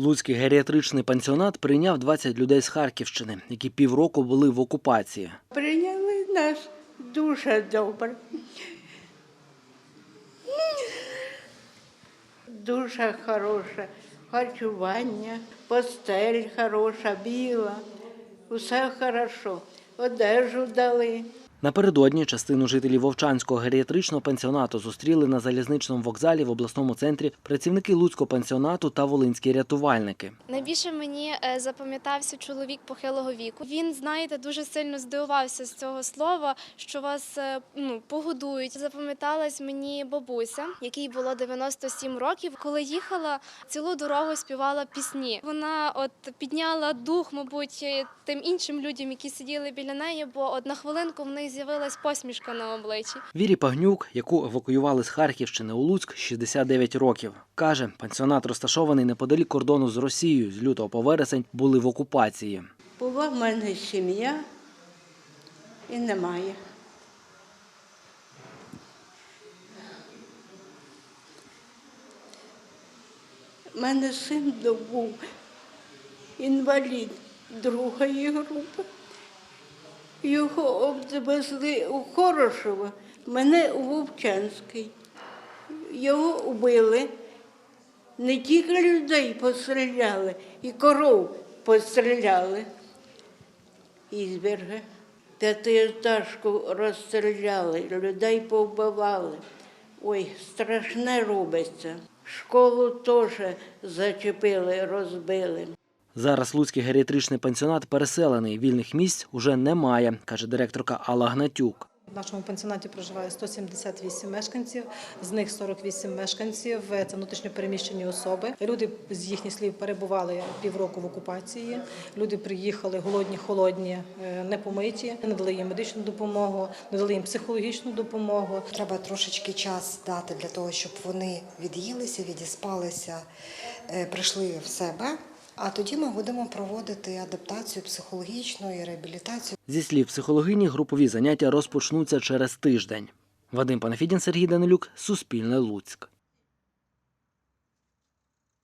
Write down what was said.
Луцький геріатричний пансіонат прийняв 20 людей з Харківщини, які півроку були в окупації. Прийняли нас дуже добре. Дуже хороше харчування, постель хороша, біла, усе хорошо. Одежу дали. Напередодні частину жителів Вовчанського геріатричного пансіонату зустріли на залізничному вокзалі в обласному центрі працівники Луцького пансіонату та волинські рятувальники. Найбільше мені е, запам'ятався чоловік похилого віку. Він, знаєте, дуже сильно здивувався з цього слова, що вас е, ну, погодують. Запам'яталась мені бабуся, якій було 97 років. Коли їхала, цілу дорогу співала пісні. Вона от підняла дух, мабуть, е, тим іншим людям, які сиділи біля неї, бо от на хвилинку в з'явилась посмішка на обличчі. Вірі Пагнюк, яку евакуювали з Харківщини у Луцьк, 69 років. Каже, пансіонат розташований неподалік кордону з Росією. З лютого по вересень були в окупації. Була в мене сім'я і немає. У мене син був інвалід другої групи. Його обвезли у Хорошево, мене у Вовчанський. Його вбили. Не тільки людей постріляли, і коров постріляли. Ізберга. П'ятиэтажку розстріляли, людей повбивали. Ой, страшне робиться. Школу теж зачепили, розбили. Зараз Луцький геріатричний пансіонат переселений. Вільних місць уже немає, каже директорка Алла Гнатюк. В нашому пансіонаті проживає 178 мешканців, з них 48 мешканців це внутрішньо переміщені особи. Люди з їхніх слів перебували півроку в окупації. Люди приїхали голодні, холодні, е, непомиті, не дали їм медичну допомогу, не дали їм психологічну допомогу. Треба трошечки час дати для того, щоб вони від'їлися, відіспалися, е, прийшли в себе. А тоді ми будемо проводити адаптацію психологічну і реабілітацію. Зі слів психологині, групові заняття розпочнуться через тиждень. Вадим Панафідін, Сергій Данилюк, Суспільне Луцьк.